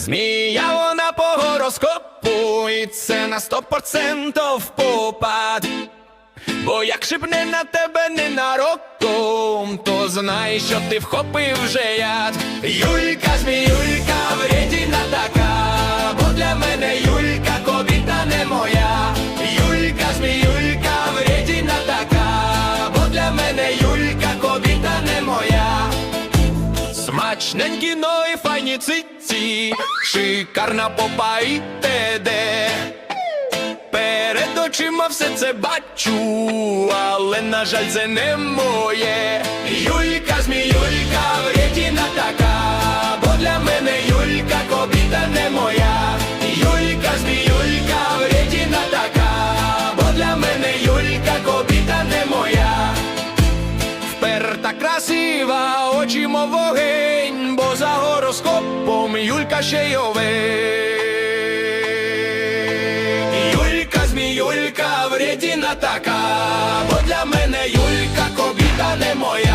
Змія вона по гороскопу, і це на сто процентов попад. Бо як шипне на тебе ненароком, то знай, що ти вхопив вже яд. Смачненькі, но і файні циці, шикарна попа і теде. Перед очима все це бачу, але на жаль, це не моє. Юлька, зміюлька, вредіна така, бо для мене Юлька кобіта не моя. Юлька, зміюлька, вредіна така, бо для мене Юлька кобіта не моя. Вперта красива, очі мов вогень, бо за гороскопом Юлька ще й овень. Юлька, зміюлька, вредіна така, бо для мене Юлька кобіта не моя.